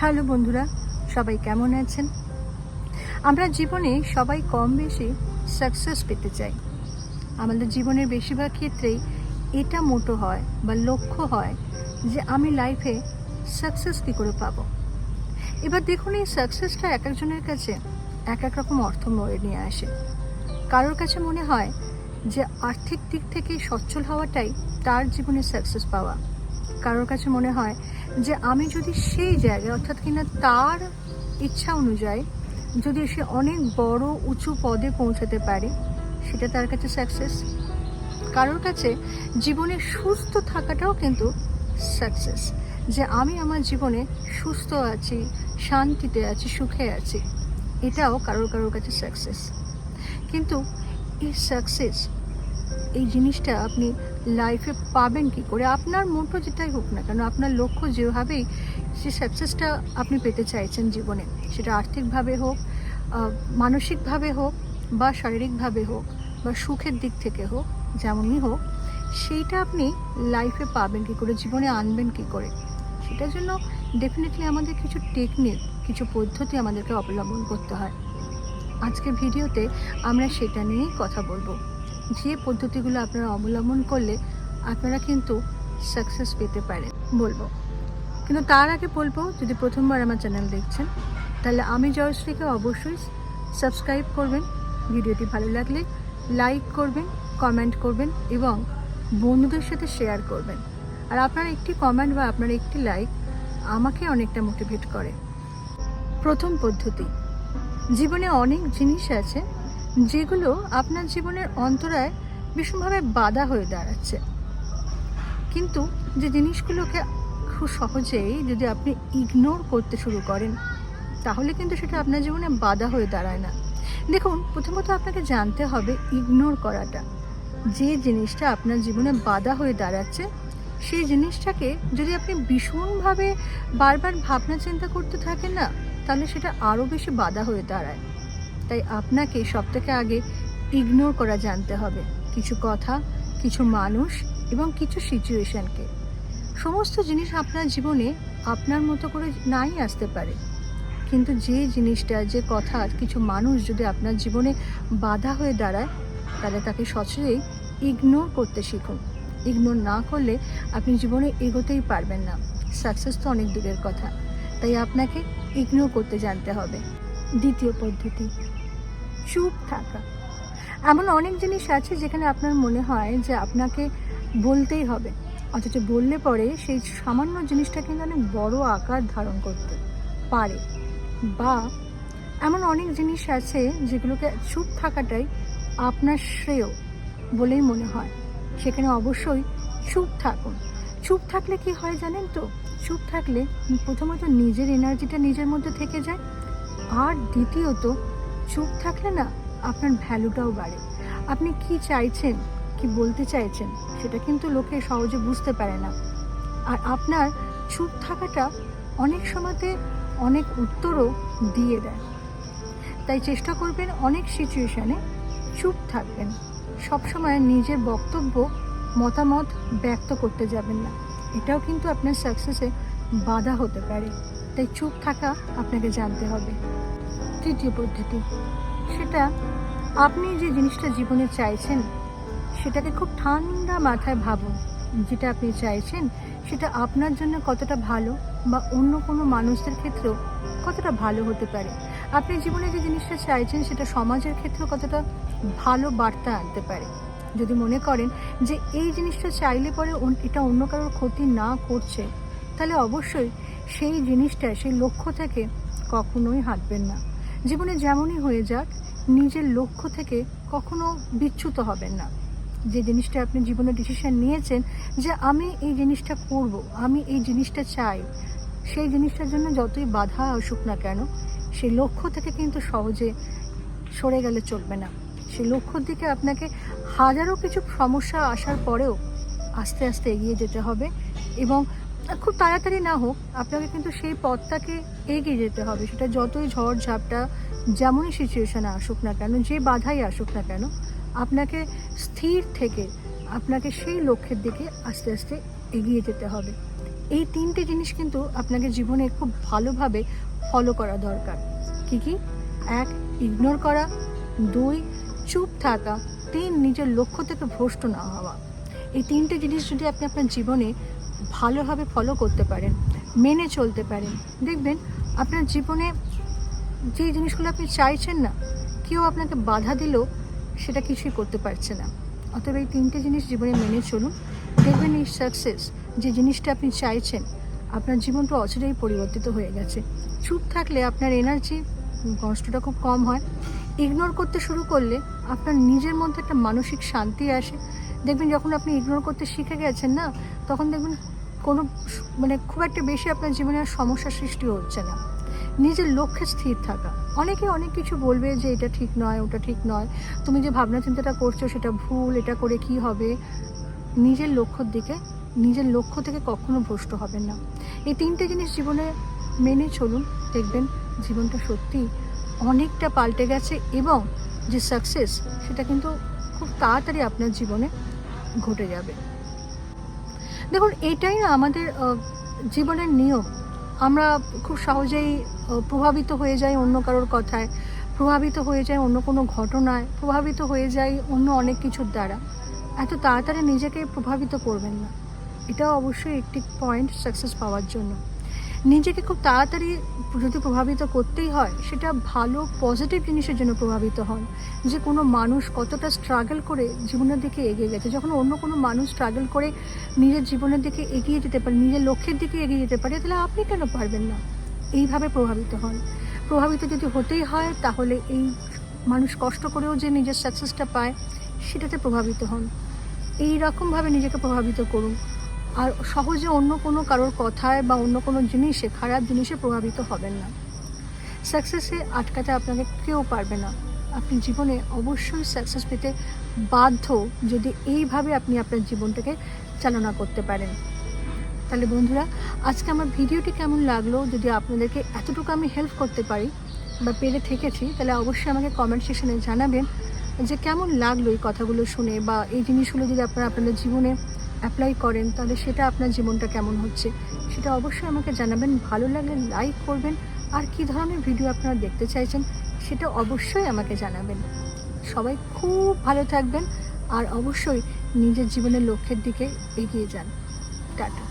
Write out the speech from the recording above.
Hello বন্ধুরা, সবাই কেমন আছেন? আমরা জীবনে সবাই কম বেশি সাকসেস পেতে চাই। আমাদের জীবনের বেশিরভাগ ক্ষেত্রেই এটা মোটো হয় বা লক্ষ্য হয় যে আমি লাইফে সাকসেস কী করে পাবো। এবার দেখুন, এই সাকসেসটা এক একজনের কাছে এক এক রকম অর্থ নিয়ে আসে। কারোর কাছে মনে হয় যে আর্থিক দিক থেকে সচ্ছল হওয়াটাই তার জীবনে সাকসেস পাওয়া। কারোর কাছে মনে হয় যে আমি যদি সেই জায়গায়, অর্থাৎ কিনা তার ইচ্ছা অনুযায়ী যদি সে অনেক বড় উঁচু পদে পৌঁছাতে পারে, সেটা তার কাছে সাকসেস কারোর কাছে জীবনে সুস্থ থাকাটাও কিন্তু সাকসেস যে আমি আমার জীবনে সুস্থ আছি, শান্তিতে আছি, সুখে আছি, এটাও কারোর কারোর কাছে সাকসেস কিন্তু এই সাকসেস এই জিনিসটা আপনি লাইফে পাবেন কি করে? আপনার মোটো যেটাই হোক না কেন, আপনার লক্ষ্য যেভাবেই সে সাকসেসটা আপনি পেতে চাইছেন জীবনে, সেটা আর্থিকভাবে হোক মানসিকভাবে হোক বা শারীরিকভাবে হোক বা সুখের দিক থেকে হোক, যেমনই হোক, সেইটা আপনি লাইফে পাবেন কি করে? জীবনে আনবেন কি করে? সেটার জন্য ডেফিনেটলি আমাদের কিছু টেকনিক কিছু পদ্ধতি আমাদেরকে অবলম্বন করতে হয়। আজকের ভিডিওতে আমরা সেটা নিয়েই কথা বলব। যে পদ্ধতিগুলো আপনারা অবলম্বন করলে আপনারা কিন্তু সাকসেস পেতে পারেন, বলব। কিন্তু তার আগে বলব, যদি প্রথমবার আমার চ্যানেল দেখছেন, তাহলে আমি জয়শ্রীকে অবশ্যই সাবস্ক্রাইব করবেন। ভিডিওটি ভালো লাগলে লাইক করবেন কমেন্ট করবেন এবং বন্ধুদের সাথে শেয়ার করবেন। আর আপনার একটি কমেন্ট বা আপনার একটি লাইক আমাকে অনেকটা মোটিভেট করে। প্রথম পদ্ধতি, জীবনে অনেক জিনিস আছে যেগুলো আপনার জীবনের অন্তরায় ভীষণভাবে বাধা হয়ে দাঁড়াচ্ছে। কিন্তু যে জিনিসগুলোকে খুব সহজেই যদি আপনি ইগনোর করতে শুরু করেন, তাহলে কিন্তু সেটা আপনার জীবনে বাধা হয়ে দাঁড়ায় না। দেখুন, প্রথমত আপনাকে জানতে হবে ইগনোর করাটা। যে জিনিসটা আপনার জীবনে বাধা হয়ে দাঁড়াচ্ছে, সেই জিনিসটাকে যদি আপনি ভীষণভাবে বারবার ভাবনা চিন্তা করতে থাকেন না, তাহলে সেটা আরও বেশি বাধা হয়ে দাঁড়ায়। তাই আপনাকে সব থেকে আগে ইগনোর করা জানতে হবে। কিছু কথা, কিছু মানুষ এবং কিছু সিচুয়েশনকে সমস্ত জিনিস আপনার জীবনে আপনার মতো করে নাই আসতে পারে। কিন্তু যে জিনিসটা, যে কথা, কিছু মানুষ যদি আপনার জীবনে বাধা হয়ে দাঁড়ায়, তাহলে তাকে সচরেই ইগনোর করতে শিখুন। ইগনোর না করলে আপনি জীবনে এগোতেই পারবেন না। সাকসেস তো অনেক দূরের কথা। তাই আপনাকে ইগনোর করতে জানতে হবে। দ্বিতীয় পদ্ধতি চুপ থাকা। এমন অনেক জিনিস আছে যেখানে আপনার মনে হয় যে আপনাকে বলতেই হবে। অথচ বললে পরে সেই সামান্য জিনিসটা কিন্তু অনেক বড় আকার ধারণ করতে পারে। বা এমন অনেক জিনিস আছে যেগুলোকে চুপ থাকাটাই আপনার শ্রেয় বলেই মনে হয়। সেখানে অবশ্যই চুপ থাকুন। চুপ থাকলে কি হয় জানেন তো? চুপ থাকলে প্রথমত নিজের এনার্জিটা নিজের মধ্যে থেকে যায়। আর দ্বিতীয়ত চুপ থাকলে না আপনার ভ্যালুটাও বাড়ে। আপনি কি চাইছেন, কি বলতে চাইছেন, সেটা কিন্তু লোকে সহজে বুঝতে পারে না। আর আপনার চুপ থাকাটা অনেক সময়তে অনেক উত্তরও দিয়ে দেয়। তাই চেষ্টা করবেন অনেক সিচুয়েশানে চুপ থাকবেন। সবসময় নিজের বক্তব্য, মতামত ব্যক্ত করতে যাবেন না। এটাও কিন্তু আপনার সাকসেসে বাধা হতে পারে। তাই চুপ থাকা আপনাকে জানতে হবে। তৃতীয় পদ্ধতি। সেটা আপনি যে জিনিসটা জীবনে চাইছেন, সেটাকে খুব ঠান্ডা মাথায় ভাবুন। যেটা আপনি চাইছেন, সেটা আপনার জন্য কতটা ভালো বা অন্য কোনো মানুষদের ক্ষেত্রেও কতটা ভালো হতে পারে। আপনি জীবনে যে জিনিসটা চাইছেন, সেটা সমাজের ক্ষেত্রেও কতটা ভালো বার্তা আনতে পারে। যদি মনে করেন যে এই জিনিসটা চাইলে পরে এটা অন্য কারোর ক্ষতি না করছে, তাহলে অবশ্যই সেই জিনিসটা, সেই লক্ষ্য থেকে কখনোই হাঁটবেন না। জীবনে যেমনই হয়ে যাক, নিজের লক্ষ্য থেকে কখনো বিচ্যুত হবেন না। যে জিনিসটা আপনি জীবনে ডিসিশন নিয়েছেন যে আমি এই জিনিসটা করব, আমি এই জিনিসটা চাই, সেই জিনিসটার জন্য যতই বাধা আসুক না কেন সেই লক্ষ্য থেকে কিন্তু সহজে সরে গেলে চলবে না। সেই লক্ষ্যর দিকে আপনাকে হাজারো কিছু সমস্যা আসার পরেও আস্তে আস্তে এগিয়ে যেতে হবে এবং খুব তাড়াতাড়ি না হোক, আপনাকে কিন্তু সেই পথটাকে এগিয়ে যেতে হবে। সেটা যতই ঝড় ঝাপটা যেমনই সিচুয়েশানে আসুক না কেন, যে বাধাই আসুক না কেন, আপনাকে স্থির থেকে, আপনাকে সেই লক্ষ্যের দিকে আস্তে আস্তে এগিয়ে যেতে হবে। এই তিনটে জিনিস কিন্তু আপনাকে জীবনে খুব ভালোভাবে ফলো করা দরকার। কি কি? এক ইগনোর করা। দুই, চুপ থাকা। তিন, নিজের লক্ষ্য থেকে ভ্রষ্ট না হওয়া। এই তিনটে জিনিস যদি আপনি আপনার জীবনে ভালোভাবে ফলো করতে পারেন, মেনে চলতে পারেন। দেখবেন আপনার জীবনে যে জিনিসগুলো আপনি চাইছেন না, কেউ আপনাকে বাধা দিলেও সেটা কিছুই করতে পারছে না। অতএব এই তিনটে জিনিস জীবনে মেনে চলুন। দেখবেন এই সাকসেস যে জিনিসটা আপনি চাইছেন, আপনার জীবনটা অচিরেই পরিবর্তিত হয়ে গেছে। চুপ থাকলে আপনার এনার্জি কষ্টটা খুব কম হয়। ইগনোর করতে শুরু করলে আপনার নিজের মধ্যে একটা মানসিক শান্তি আসে। দেখবেন যখন আপনি ইগনোর করতে শিখে গেছেন না, তখন দেখবেন কোনো মানে খুব একটা বেশি আপনার জীবনে আর সমস্যা সৃষ্টি হচ্ছে না। নিজের লক্ষ্যে স্থির থাকা। অনেকে অনেক কিছু বলবে যে এটা ঠিক নয়, ওটা ঠিক নয়। তুমি যে ভাবনা চিন্তাটা করছ সেটা ভুল, এটা করে কি হবে? নিজের লক্ষ্যর দিকে, নিজের লক্ষ্য থেকে কখনো ভ্রষ্ট হবেন না। এই তিনটে জিনিস জীবনে মেনে চলুন, দেখবেন জীবনটা সত্যি অনেকটা পাল্টে গেছে এবং যে সাকসেস সেটা কিন্তু খুব তাড়াতাড়ি আপনার জীবনে ঘটে যাবে। দেখুন, এটাই না আমাদের জীবনের নিয়ম। আমরা খুব সহজেই প্রভাবিত হয়ে যাই অন্য কারোর কথায়, প্রভাবিত হয়ে যায় অন্য কোনো ঘটনায়, প্রভাবিত হয়ে যায় অন্য অনেক কিছুর দ্বারা। এত তাড়াতাড়ি নিজেকে প্রভাবিত করবেন না। এটাও অবশ্যই একটি পয়েন্ট সাকসেস পাওয়ার জন্য। নিজেকে খুব তাড়াতাড়ি যদি প্রভাবিত করতেই হয়, সেটা ভালো পজিটিভ জিনিসের জন্য প্রভাবিত হন যে কোনো মানুষ কতটা স্ট্রাগল করে জীবনের দিকে এগিয়ে গেছে। যখন অন্য কোনো মানুষ স্ট্রাগল করে নিজের জীবনের দিকে এগিয়ে যেতে পারে, নিজের লক্ষ্যের দিকে এগিয়ে যেতে পারে, তাহলে আপনি কেন পারবেন না? এইভাবে প্রভাবিত হন। প্রভাবিত যদি হতেই হয়, তাহলে এই মানুষ কষ্ট করেও যে নিজের সাকসেসটা পায়, সেটাতে প্রভাবিত হন। এই রকমভাবে নিজেকে প্রভাবিত করুন। আর সহজে অন্য কোনো কারোর কথায় বা অন্য কোনো জিনিসে, খারাপ জিনিসে প্রভাবিত হবেন না। সাকসেসে আটকাতে আপনাকে কেউ পারবে না। আপনি জীবনে অবশ্যই সাকসেস পেতে বাধ্য যদি এইভাবে আপনি আপনার জীবনটাকে চালনা করতে পারেন। তাহলে বন্ধুরা, আজকে আমার ভিডিওটি কেমন লাগল? যদি আপনাদেরকে এতটুকু আমি হেল্প করতে পারি বা পেরে থেকেছি, তাহলে অবশ্যই আমাকে কমেন্ট সেকশনে জানাবেন যে কেমন লাগল এই কথাগুলো শুনে বা এই জিনিসগুলো যদি আপনারা আপনাদের জীবনে অ্যাপ্লাই করেন, তাহলে সেটা আপনার জীবনটা কেমন হচ্ছে? সেটা অবশ্যই আমাকে জানাবেন, ভালো লাগলে লাইক করবেন, আর কি ধরনের ভিডিও আপনারা দেখতে চাইছেন, সেটা অবশ্যই আমাকে জানাবেন। সবাই খুব ভালো থাকবেন, আর অবশ্যই নিজের জীবনের লক্ষ্যের দিকে এগিয়ে যান। টাটা।